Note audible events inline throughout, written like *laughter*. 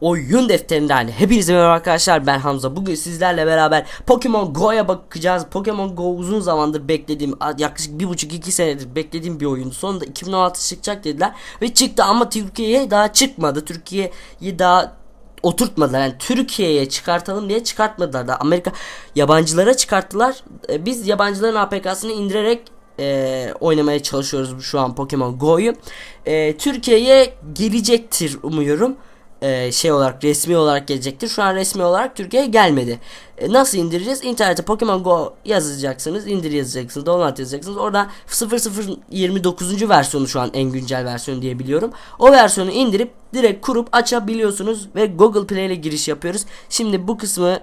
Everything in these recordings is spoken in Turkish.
oyun defterinden hepinize merhaba arkadaşlar ben Hamza. Bugün sizlerle beraber Pokemon Go'ya bakacağız. Pokemon Go uzun zamandır beklediğim yaklaşık bir buçuk iki senedir beklediğim bir oyun. Sonunda 2016 çıkacak dediler ve çıktı ama Türkiye'ye daha çıkmadı. Türkiye'yi daha oturtmadılar. Yani Türkiye'ye çıkartalım diye çıkartmadılar. Da Amerika yabancılara çıkarttılar. E, biz yabancıların APK'sını indirerek e, oynamaya çalışıyoruz şu an Pokemon Go'yu. E, Türkiye'ye gelecektir umuyorum e, şey olarak resmi olarak gelecektir. Şu an resmi olarak Türkiye'ye gelmedi. E, nasıl indireceğiz? İnternete Pokemon Go yazacaksınız, indir yazacaksınız, download yazacaksınız. Orada 0029. versiyonu şu an en güncel versiyonu diye biliyorum. O versiyonu indirip direkt kurup açabiliyorsunuz ve Google Play ile giriş yapıyoruz. Şimdi bu kısmı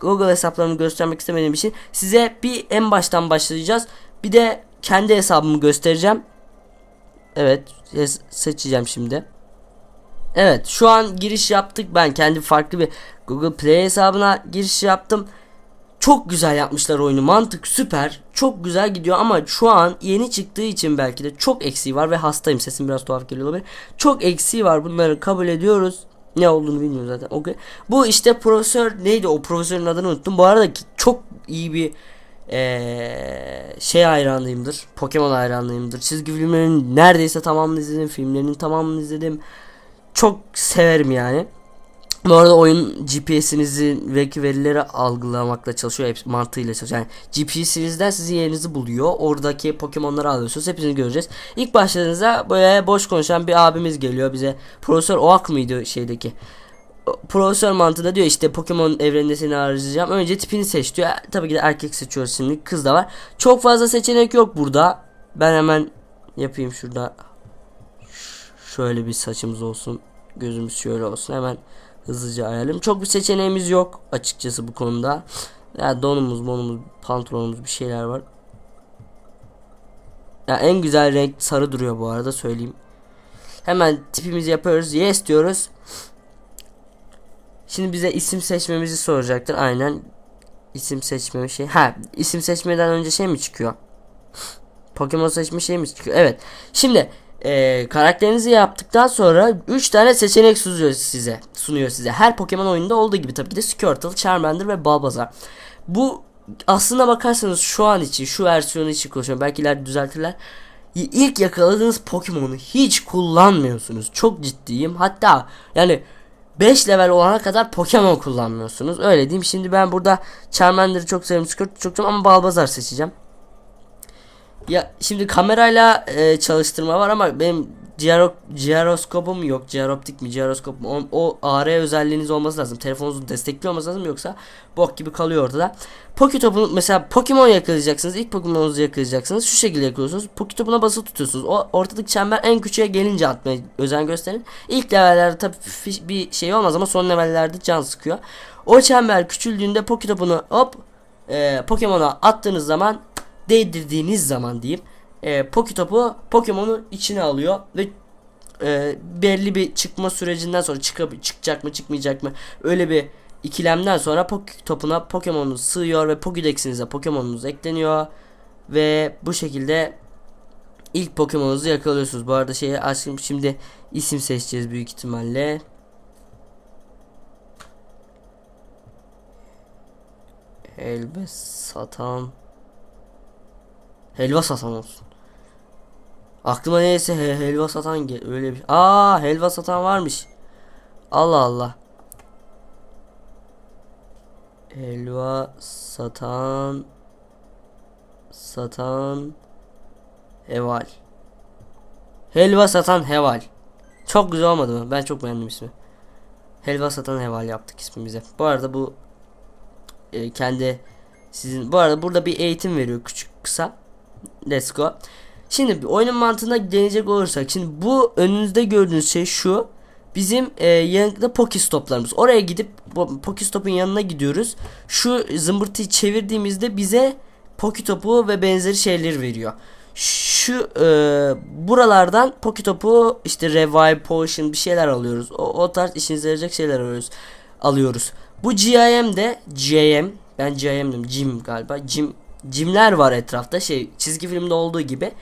Google hesaplarımı göstermek istemediğim için size bir en baştan başlayacağız. Bir de kendi hesabımı göstereceğim. Evet, seçeceğim şimdi. Evet şu an giriş yaptık ben kendi farklı bir Google Play hesabına giriş yaptım. Çok güzel yapmışlar oyunu mantık süper çok güzel gidiyor ama şu an yeni çıktığı için belki de çok eksiği var ve hastayım sesim biraz tuhaf geliyor olabilir. Çok eksiği var bunları kabul ediyoruz. Ne olduğunu bilmiyorum zaten. Okey. Bu işte profesör neydi o profesörün adını unuttum. Bu arada çok iyi bir eee, şey hayranıyımdır. Pokemon hayranıyımdır. Çizgi filmlerin neredeyse tamamını izledim. Filmlerinin tamamını izledim çok severim yani. Bu arada oyun GPS'inizi ve verileri algılamakla çalışıyor. Hepsi mantığıyla çalışıyor. Yani GPS'inizden sizin yerinizi buluyor. Oradaki Pokemon'ları alıyorsunuz. Hepsini göreceğiz. İlk başladığınızda böyle boş konuşan bir abimiz geliyor bize. Profesör Oak mıydı şeydeki? Profesör mantığında diyor işte Pokemon evreninde seni arayacağım. Önce tipini seç diyor. E, Tabii ki de erkek seçiyoruz şimdi. Kız da var. Çok fazla seçenek yok burada. Ben hemen yapayım şurada. Şöyle bir saçımız olsun. Gözümüz şöyle olsun. Hemen hızlıca ayarlayalım. Çok bir seçeneğimiz yok açıkçası bu konuda. Ya donumuz, monumuz, pantolonumuz bir şeyler var. Ya en güzel renk sarı duruyor bu arada söyleyeyim. Hemen tipimizi yapıyoruz. Yes diyoruz. Şimdi bize isim seçmemizi soracaktır. Aynen isim seçme şey. Ha, isim seçmeden önce şey mi çıkıyor? Pokemon seçme şey mi çıkıyor? Evet. Şimdi e, karakterinizi yaptıktan sonra 3 tane seçenek sunuyor size. Sunuyor size. Her Pokemon oyununda olduğu gibi tabii ki de Squirtle, Charmander ve Bulbasaur. Bu aslına bakarsanız şu an için, şu versiyonu için konuşuyorum. Belki ileride düzeltirler. İlk yakaladığınız Pokemon'u hiç kullanmıyorsunuz. Çok ciddiyim. Hatta yani 5 level olana kadar Pokemon kullanmıyorsunuz. Öyle diyeyim. Şimdi ben burada Charmander'ı çok seviyorum, Squirtle'ı çok seviyorum ama Bulbasaur seçeceğim. Ya şimdi kamerayla e, çalıştırma var ama benim gyro, gyroskopum yok. Gyroptik mi gyroskop? O, o AR özelliğiniz olması lazım. Telefonunuzun destekli olması lazım yoksa bok gibi kalıyor ortada. Poketop'un mesela Pokemon yakalayacaksınız. İlk Pokemon'unuzu yakalayacaksınız. Şu şekilde yakalıyorsunuz. Poketop'una basılı tutuyorsunuz. O ortadaki çember en küçüğe gelince atmaya özen gösterin. İlk levellerde tabii bir şey olmaz ama son levellerde can sıkıyor. O çember küçüldüğünde Poketop'unu hop e, Pokemon'a attığınız zaman değdirdiğiniz zaman diyeyim e, Poketop'u Pokemon'u içine alıyor ve e, belli bir çıkma sürecinden sonra çıkab- çıkacak mı çıkmayacak mı öyle bir ikilemden sonra Poketop'una Pokemon'u sığıyor ve Pokédex'inize Pokemon'unuz ekleniyor ve bu şekilde ilk Pokemon'unuzu yakalıyorsunuz. Bu arada şeyi açtım şimdi isim seçeceğiz büyük ihtimalle. Helva satan Helva satan olsun. Aklıma neyse he- helva satan öyle bir. Aa helva satan varmış. Allah Allah. Helva satan satan heval. Helva satan heval. Çok güzel olmadı mı? Ben çok beğendim ismi. Helva satan heval yaptık ismimize. Bu arada bu e, kendi sizin bu arada burada bir eğitim veriyor küçük kısa. Let's go. Şimdi oyunun mantığına deneyecek olursak şimdi bu önünüzde gördüğünüz şey şu. Bizim e, yanında Pokestop'larımız. Oraya gidip Pokestop'un yanına gidiyoruz. Şu zımbırtıyı çevirdiğimizde bize Poketop'u ve benzeri şeyler veriyor. Şu e, buralardan Poketop'u işte Revive Potion bir şeyler alıyoruz. O, o tarz işinize yarayacak şeyler alıyoruz. Alıyoruz. Bu GIM de GM ben GIM diyorum. Jim galiba. Jim Jimler var etrafta şey çizgi filmde olduğu gibi.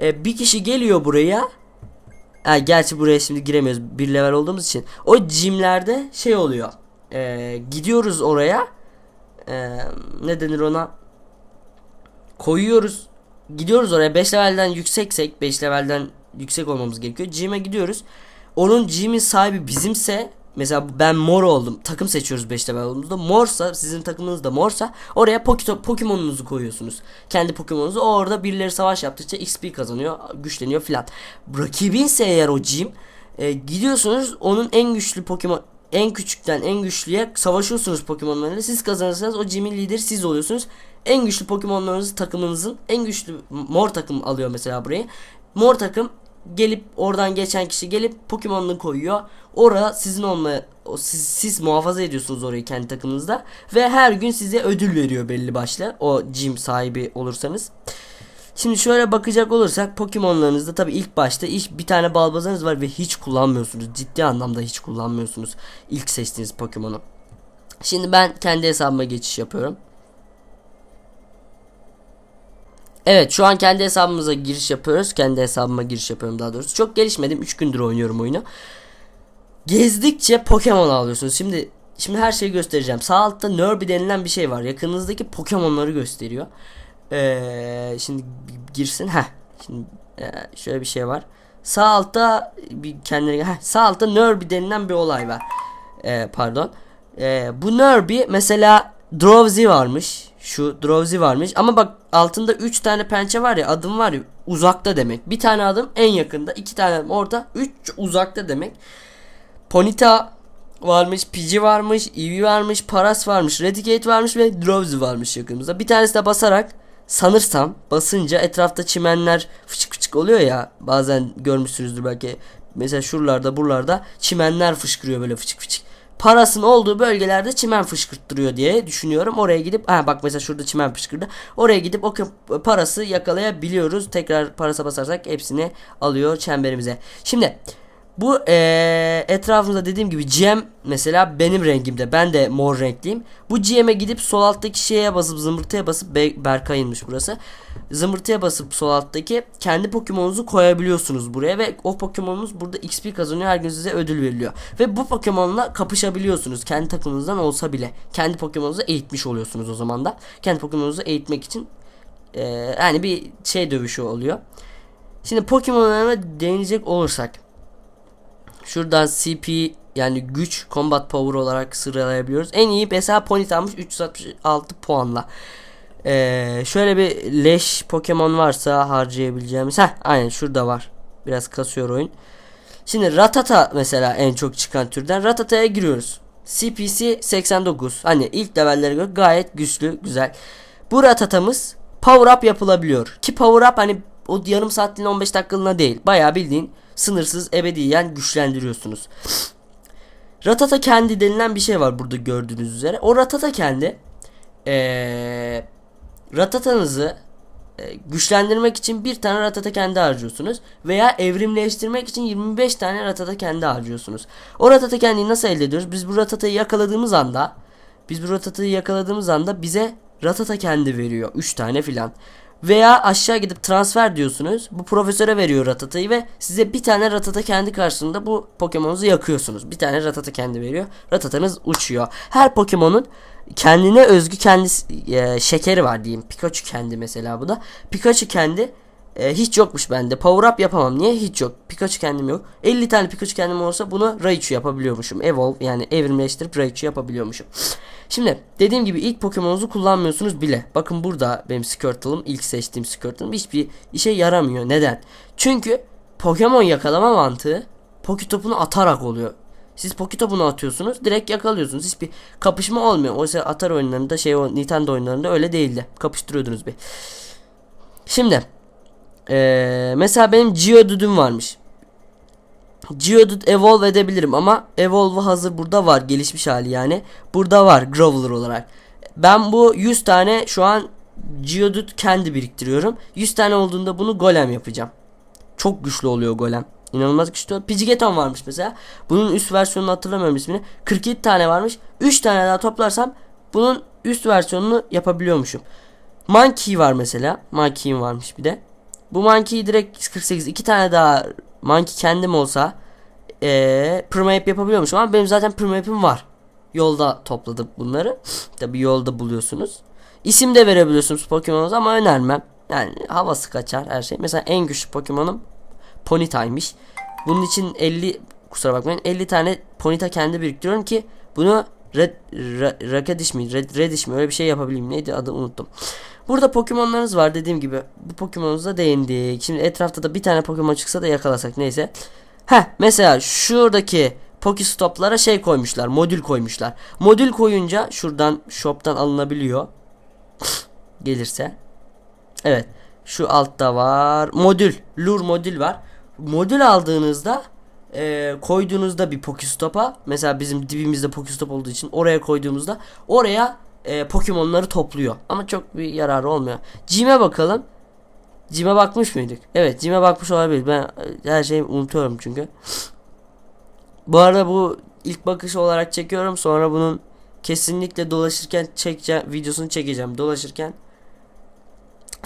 E, bir kişi geliyor buraya. Ha, gerçi buraya şimdi giremiyoruz bir level olduğumuz için. O gymlerde şey oluyor. Ee, gidiyoruz oraya. Ee, ne denir ona? Koyuyoruz. Gidiyoruz oraya 5 levelden yükseksek 5 levelden yüksek olmamız gerekiyor. Gym'e gidiyoruz. Onun gym'in sahibi bizimse mesela ben mor oldum. Takım seçiyoruz 5 level olduğumuzda. Morsa sizin takımınız da morsa oraya Pokemon'unuzu koyuyorsunuz. Kendi Pokemon'unuzu orada birileri savaş yaptıkça XP kazanıyor, güçleniyor filan. Rakibinse eğer o gym e, gidiyorsunuz onun en güçlü Pokemon en küçükten en güçlüye savaşıyorsunuz Pokemon'larla. Siz kazanırsanız o gym'in lideri siz oluyorsunuz. En güçlü Pokemon'larınızı takımınızın en güçlü mor takım alıyor mesela burayı. Mor takım gelip oradan geçen kişi gelip Pokemon'unu koyuyor. Orada sizin olma o siz, siz muhafaza ediyorsunuz orayı kendi takımınızda ve her gün size ödül veriyor belli başlı. O gym sahibi olursanız. Şimdi şöyle bakacak olursak Pokemon'larınızda tabi ilk başta iş bir tane balbazanız var ve hiç kullanmıyorsunuz. Ciddi anlamda hiç kullanmıyorsunuz ilk seçtiğiniz Pokemon'u. Şimdi ben kendi hesabıma geçiş yapıyorum. Evet şu an kendi hesabımıza giriş yapıyoruz. Kendi hesabıma giriş yapıyorum daha doğrusu. Çok gelişmedim. 3 gündür oynuyorum oyunu. Gezdikçe Pokemon alıyorsunuz. Şimdi şimdi her şeyi göstereceğim. Sağ altta Nerby denilen bir şey var. Yakınınızdaki Pokemon'ları gösteriyor. Ee, şimdi girsin. Heh. Şimdi e, şöyle bir şey var. Sağ altta bir kendine heh, sağ altta Nerby denilen bir olay var. Ee, pardon. Ee, bu Nerby mesela Drowsy varmış. Şu Drowsy varmış. Ama bak altında 3 tane pençe var ya adım var ya uzakta demek. Bir tane adım en yakında. iki tane adım orada. 3 uzakta demek. Ponita varmış, Pidgey varmış, Eevee varmış, Paras varmış, Raticate varmış ve Drowsy varmış yakınımızda. Bir tanesi de basarak sanırsam basınca etrafta çimenler fışık fışık oluyor ya bazen görmüşsünüzdür belki mesela şuralarda buralarda çimenler fışkırıyor böyle fışık fışık parasın olduğu bölgelerde çimen fışkırttırıyor diye düşünüyorum. Oraya gidip ha bak mesela şurada çimen fışkırdı. Oraya gidip o parası yakalayabiliyoruz. Tekrar parasa basarsak hepsini alıyor çemberimize. Şimdi bu eee etrafımızda dediğim gibi GM mesela benim rengimde. Ben de mor renkliyim. Bu GM'e gidip sol alttaki şeye basıp zımbırtıya basıp Be- Berkay'ınmış burası. Zımbırtıya basıp sol alttaki kendi Pokemon'unuzu koyabiliyorsunuz buraya ve o Pokemon'unuz burada XP kazanıyor. Her gün size ödül veriliyor. Ve bu Pokemon'la kapışabiliyorsunuz. Kendi takımınızdan olsa bile. Kendi Pokemon'unuzu eğitmiş oluyorsunuz o zaman da. Kendi Pokemon'unuzu eğitmek için eee, yani bir şey dövüşü oluyor. Şimdi Pokemon'larına değinecek olursak Şuradan CP yani güç combat power olarak sıralayabiliyoruz. En iyi mesela Ponyta almış 366 puanla. Ee, şöyle bir leş Pokemon varsa harcayabileceğimiz. Heh aynen şurada var. Biraz kasıyor oyun. Şimdi Ratata mesela en çok çıkan türden. Ratata'ya giriyoruz. CPC 89. Hani ilk levellere göre gayet güçlü, güzel. Bu Ratata'mız power up yapılabiliyor. Ki power up hani o yarım saatliğine 15 dakikalığına değil. Bayağı bildiğin sınırsız ebediyen güçlendiriyorsunuz. Ratata kendi denilen bir şey var burada gördüğünüz üzere. O Ratata kendi ee, Ratatanızı e, güçlendirmek için bir tane Ratata kendi harcıyorsunuz veya evrimleştirmek için 25 tane Ratata kendi harcıyorsunuz. O Ratata kendiyi nasıl elde ediyoruz? Biz bu Ratata'yı yakaladığımız anda biz bu Ratata'yı yakaladığımız anda bize Ratata kendi veriyor 3 tane filan. Veya aşağı gidip transfer diyorsunuz. Bu profesöre veriyor Ratata'yı ve size bir tane Ratata kendi karşılığında bu Pokemon'unuzu yakıyorsunuz. Bir tane Ratata kendi veriyor. Ratata'nız uçuyor. Her Pokemon'un kendine özgü kendi e, şekeri var diyeyim. Pikachu kendi mesela bu da. Pikachu kendi e, hiç yokmuş bende. Power up yapamam. Niye? Hiç yok. Pikachu kendim yok. 50 tane Pikachu kendim olsa bunu Raichu yapabiliyormuşum. Evolve yani evrimleştirip Raichu yapabiliyormuşum. Şimdi dediğim gibi ilk Pokemon'unuzu kullanmıyorsunuz bile. Bakın burada benim Squirtle'ım ilk seçtiğim Squirtle'ım hiçbir işe yaramıyor. Neden? Çünkü Pokemon yakalama mantığı Poketop'unu atarak oluyor. Siz Poketop'unu atıyorsunuz direkt yakalıyorsunuz. Hiçbir kapışma olmuyor. Oysa atar oyunlarında şey o Nintendo oyunlarında öyle değildi. Kapıştırıyordunuz bir. Şimdi ee, mesela benim Geodude'um varmış. Geodude evolve edebilirim ama evolve hazır burada var gelişmiş hali yani. Burada var Groveler olarak. Ben bu 100 tane şu an Geodude kendi biriktiriyorum. 100 tane olduğunda bunu golem yapacağım. Çok güçlü oluyor golem. İnanılmaz güçlü. Pidgeotto varmış mesela. Bunun üst versiyonunu hatırlamıyorum ismini. 47 tane varmış. 3 tane daha toplarsam bunun üst versiyonunu yapabiliyormuşum. Monkey var mesela. Monkey'im varmış bir de. Bu Monkey'i direkt 48 iki tane daha Monkey kendim olsa ee, Primap yapabiliyormuşum ama benim zaten Primap'im var. Yolda topladım bunları. *sniffs* Tabi yolda buluyorsunuz. İsim de verebiliyorsunuz Pokemon'unuza ama önermem. Yani havası kaçar her şey. Mesela en güçlü Pokemon'um Ponyta'ymış. Bunun için 50 kusura bakmayın 50 tane Ponyta kendi biriktiriyorum ki bunu Red, Ra- Rakadish mi Red, Redish mi öyle bir şey yapabileyim. Neydi adı unuttum. Burada Pokemon'larınız var dediğim gibi. Bu Pokemon'unuza değindik. Şimdi etrafta da bir tane Pokemon çıksa da yakalasak neyse. Heh mesela şuradaki Pokestop'lara şey koymuşlar. Modül koymuşlar. Modül koyunca şuradan shop'tan alınabiliyor. *laughs* Gelirse. Evet. Şu altta var. Modül. Lure modül var. Modül aldığınızda e, koyduğunuzda bir Pokestop'a mesela bizim dibimizde Pokestop olduğu için oraya koyduğumuzda oraya e, Pokemon'ları topluyor. Ama çok bir yararı olmuyor. Jim'e bakalım. Jim'e bakmış mıydık? Evet Jim'e bakmış olabilir. Ben e, her şeyi unutuyorum çünkü. Bu arada bu ilk bakış olarak çekiyorum. Sonra bunun kesinlikle dolaşırken çekeceğim videosunu çekeceğim. Dolaşırken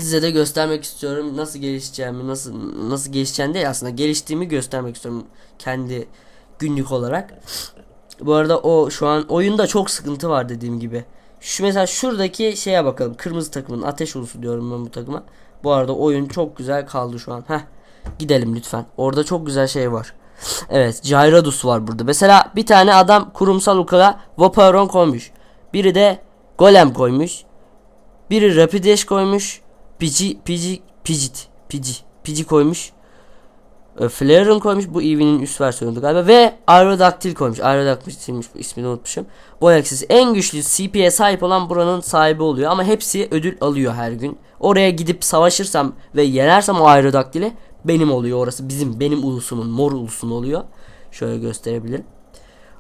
size de göstermek istiyorum nasıl gelişeceğimi, nasıl nasıl gelişeceğini değil aslında geliştiğimi göstermek istiyorum kendi günlük olarak. Bu arada o şu an oyunda çok sıkıntı var dediğim gibi. Şu mesela şuradaki şeye bakalım. Kırmızı takımın ateş ulusu diyorum ben bu takıma. Bu arada oyun çok güzel kaldı şu an. Heh. Gidelim lütfen. Orada çok güzel şey var. Evet, Gyarados var burada. Mesela bir tane adam kurumsal ukala Vaporeon koymuş. Biri de Golem koymuş. Biri Rapidash koymuş. Pidgey, Pidgey, Pidgeot, Pidgey, Pidgey koymuş. E, koymuş. Bu Eevee'nin üst versiyonuydu galiba. Ve Aerodactyl koymuş. Aerodactyl'miş bu ismini unutmuşum. Bu Alexis en güçlü CP'ye sahip olan buranın sahibi oluyor. Ama hepsi ödül alıyor her gün. Oraya gidip savaşırsam ve yenersem o Aerodactyl'i benim oluyor orası. Bizim, benim ulusumun, mor ulusun oluyor. Şöyle gösterebilirim.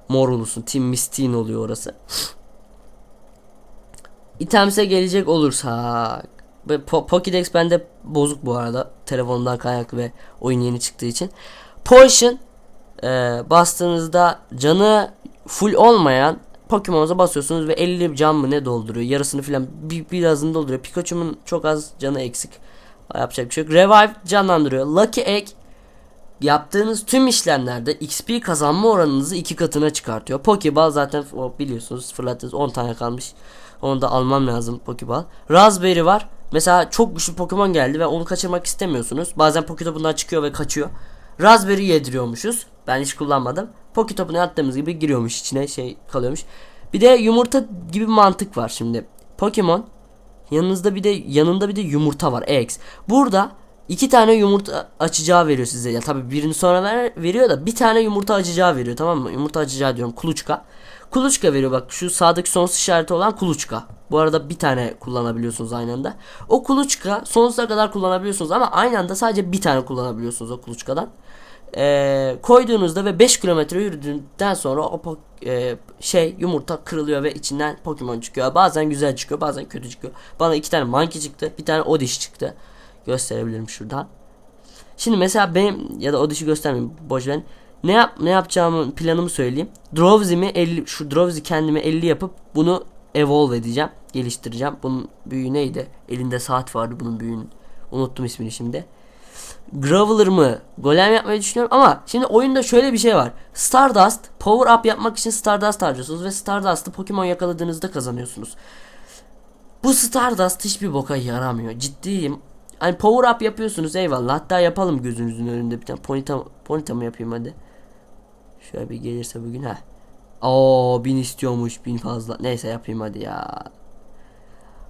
Mor ulusun, Team Mystique oluyor orası. Items'e gelecek olursak. Po- Pokédex bende bozuk bu arada. Telefondan kaynaklı ve oyun yeni çıktığı için. Potion e, bastığınızda canı full olmayan Pokemon'uza basıyorsunuz ve 50 can mı ne dolduruyor. Yarısını filan bir, birazını dolduruyor. Pikachu'nun çok az canı eksik. Yapacak bir şey yok. Revive canlandırıyor. Lucky Egg yaptığınız tüm işlemlerde XP kazanma oranınızı iki katına çıkartıyor. Pokeball zaten biliyorsunuz fırlattınız 10 tane kalmış. Onu da almam lazım Pokeball. Raspberry var. Mesela çok güçlü Pokemon geldi ve onu kaçırmak istemiyorsunuz. Bazen Poketop'undan çıkıyor ve kaçıyor. Raspberry yediriyormuşuz. Ben hiç kullanmadım. Poketop'unu attığımız gibi giriyormuş içine şey kalıyormuş. Bir de yumurta gibi mantık var şimdi. Pokemon yanınızda bir de yanında bir de yumurta var. Eggs. Burada iki tane yumurta açacağı veriyor size. Ya tabii birini sonra ver, veriyor da bir tane yumurta açacağı veriyor tamam mı? Yumurta açacağı diyorum kuluçka. Kuluçka veriyor bak şu sağdaki sonsuz işareti olan kuluçka. Bu arada bir tane kullanabiliyorsunuz aynı anda. O kuluçka sonsuza kadar kullanabiliyorsunuz ama aynı anda sadece bir tane kullanabiliyorsunuz o kuluçkadan. Ee, koyduğunuzda ve 5 kilometre yürüdükten sonra o e, şey yumurta kırılıyor ve içinden Pokemon çıkıyor. Bazen güzel çıkıyor bazen kötü çıkıyor. Bana iki tane Monkey çıktı bir tane Odish çıktı. Gösterebilirim şuradan. Şimdi mesela benim ya da Odish'i göstermeyeyim boş verin. Ne yap ne yapacağımı planımı söyleyeyim. Drowsy'mi 50 şu Drowsy kendime 50 yapıp bunu evolve edeceğim, geliştireceğim. Bunun büyüğü neydi? Elinde saat vardı bunun büyüğünün. Unuttum ismini şimdi. Graveler mı? Golem yapmayı düşünüyorum ama şimdi oyunda şöyle bir şey var. Stardust power up yapmak için Stardust harcıyorsunuz ve Stardust'ı Pokemon yakaladığınızda kazanıyorsunuz. Bu Stardust hiçbir boka yaramıyor. Ciddiyim. Hani power up yapıyorsunuz eyvallah. Hatta yapalım gözünüzün önünde bir tane. Ponita, ponita mı yapayım hadi. Şöyle bir gelirse bugün ha. Oo bin istiyormuş bin fazla. Neyse yapayım hadi ya.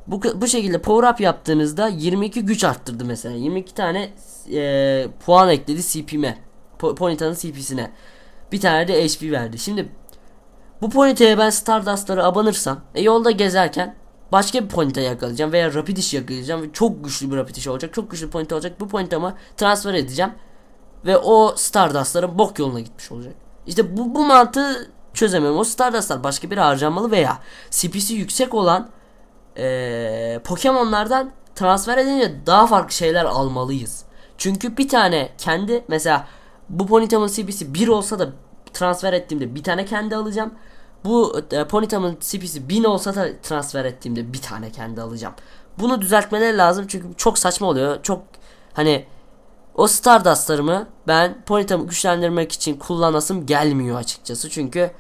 Bu, bu şekilde power up yaptığınızda 22 güç arttırdı mesela. 22 tane e, puan ekledi CP'me. Po, Ponyta'nın CP'sine. Bir tane de HP verdi. Şimdi bu Ponyta'ya ben Stardust'ları abanırsam e, yolda gezerken başka bir Ponyta yakalayacağım veya Rapidish yakalayacağım ve çok güçlü bir Rapidish olacak. Çok güçlü bir Ponyta olacak. Bu Ponyta'mı transfer edeceğim ve o Stardust'ların bok yoluna gitmiş olacak. İşte bu, bu mantığı çözemiyorum. O Stardust'lar başka bir harcanmalı veya CP'si yüksek olan eee Pokemon'lardan transfer edince daha farklı şeyler almalıyız. Çünkü bir tane kendi mesela bu Ponytam'ın CP'si 1 olsa da transfer ettiğimde bir tane kendi alacağım. Bu e, Ponytam'ın CP'si 1000 olsa da transfer ettiğimde bir tane kendi alacağım. Bunu düzeltmeleri lazım çünkü çok saçma oluyor. Çok hani O Stardust'larımı ben Ponytam'ı güçlendirmek için kullanasım gelmiyor açıkçası. Çünkü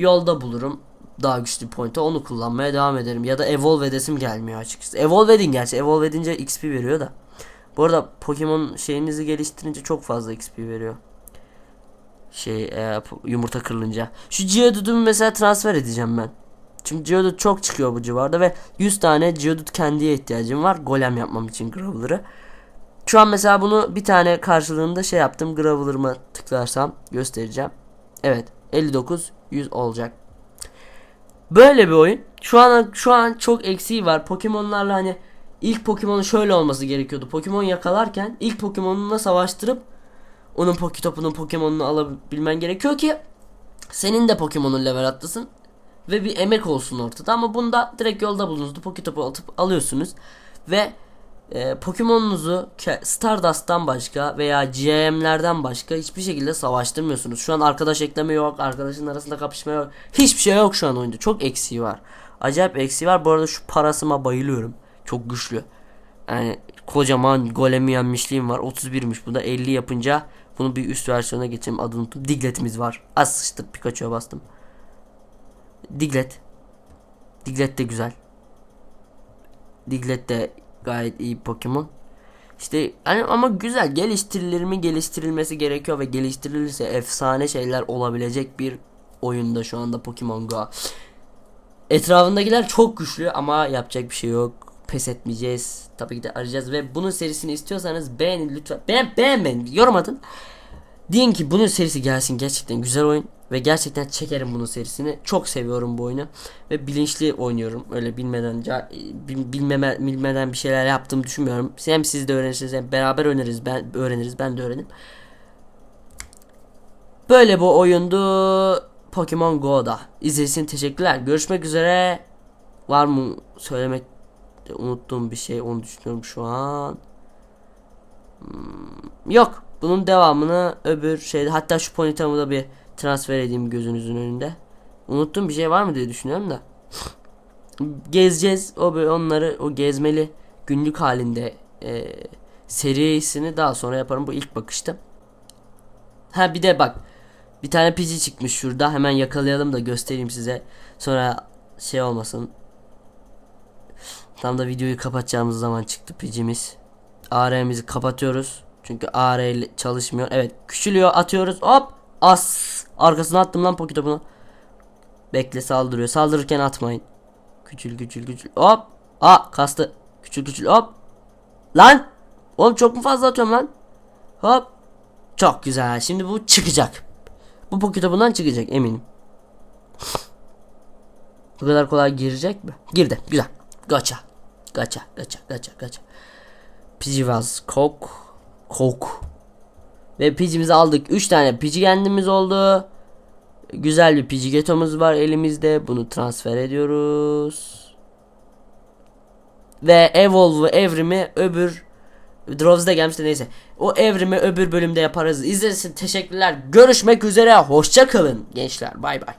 yolda bulurum daha güçlü pointa onu kullanmaya devam ederim. Ya da evolve edesim gelmiyor açıkçası. Evolve edin gerçi. Evolve edince XP veriyor da. Bu arada Pokemon şeyinizi geliştirince çok fazla XP veriyor. Şey e, yumurta kırılınca. Şu Geodude'umu mesela transfer edeceğim ben. Çünkü Geodude çok çıkıyor bu civarda ve 100 tane Geodude kendiye ihtiyacım var. Golem yapmam için Graveler'ı. Şu an mesela bunu bir tane karşılığında şey yaptım. Graveler'ıma tıklarsam göstereceğim. Evet 59 100 olacak. Böyle bir oyun. Şu an şu an çok eksiği var. Pokemon'larla hani ilk Pokemon'un şöyle olması gerekiyordu. Pokemon yakalarken ilk Pokemon'unla savaştırıp onun Poketopunun Pokemon'unu alabilmen gerekiyor ki senin de Pokemon'un level atlasın ve bir emek olsun ortada ama bunda direkt yolda bulunuzdu Poketopu atıp alıyorsunuz ve e, Pokemon'unuzu ke- Stardust'tan başka veya GM'lerden başka hiçbir şekilde savaştırmıyorsunuz. Şu an arkadaş ekleme yok, arkadaşın arasında kapışma yok. Hiçbir şey yok şu an oyunda. Çok eksiği var. Acayip eksiği var. Bu arada şu parasıma bayılıyorum. Çok güçlü. Yani kocaman golemi yenmişliğim var. 31'miş bu da 50 yapınca bunu bir üst versiyona geçeyim. Adını unuttum. Diglet'imiz var. Az sıçtık Pikachu'ya bastım. Diglet. Diglet de güzel. Diglet de gayet iyi Pokemon. İşte hani ama güzel geliştirilir mi geliştirilmesi gerekiyor ve geliştirilirse efsane şeyler olabilecek bir oyunda şu anda Pokemon Go. Etrafındakiler çok güçlü ama yapacak bir şey yok. Pes etmeyeceğiz. Tabii ki de arayacağız ve bunun serisini istiyorsanız beğenin lütfen. Beğen beğenmeyin. Yorum atın. Deyin ki bunun serisi gelsin gerçekten güzel oyun ve gerçekten çekerim bunun serisini. Çok seviyorum bu oyunu ve bilinçli oynuyorum. Öyle bilmeden bil- bilmeme, bilmeden bir şeyler yaptığımı düşünmüyorum. Hem siz de öğrenirsiniz hem beraber öğreniriz. Ben öğreniriz ben de öğrenirim. Böyle bu oyundu Pokemon Go'da. İzlediğiniz teşekkürler. Görüşmek üzere. Var mı söylemek unuttuğum bir şey onu düşünüyorum şu an. Hmm, yok. Bunun devamını öbür şeyde hatta şu Ponytail'ımı da bir transfer edeyim gözünüzün önünde. Unuttuğum bir şey var mı diye düşünüyorum da. Gezeceğiz. O böyle onları o gezmeli günlük halinde e, serisini daha sonra yaparım. Bu ilk bakışta. Ha bir de bak. Bir tane pici çıkmış şurada. Hemen yakalayalım da göstereyim size. Sonra şey olmasın. Tam da videoyu kapatacağımız zaman çıktı picimiz. AR'mizi kapatıyoruz. Çünkü AR çalışmıyor. Evet küçülüyor atıyoruz hop. As. Arkasına attım lan Poketop'unu. Bekle saldırıyor. Saldırırken atmayın. Küçül küçül küçül. Hop. Aa kastı. Küçül küçül hop. Lan. Oğlum çok mu fazla atıyorum lan? Hop. Çok güzel. Şimdi bu çıkacak. Bu Poketop'undan çıkacak eminim. Bu kadar kolay girecek mi? Girdi. Güzel. Gacha. Gacha. Gacha. Gacha. Gacha. Pidgeywaz. Coke. Coke. Ve Pidge'imizi aldık. 3 tane Pidgey kendimiz oldu. Güzel bir Pidgeotto'muz var elimizde. Bunu transfer ediyoruz. Ve Evolve evrimi öbür Droves'da gelmişti neyse. O evrimi öbür bölümde yaparız. İçin teşekkürler. Görüşmek üzere. Hoşça kalın gençler. Bay bay.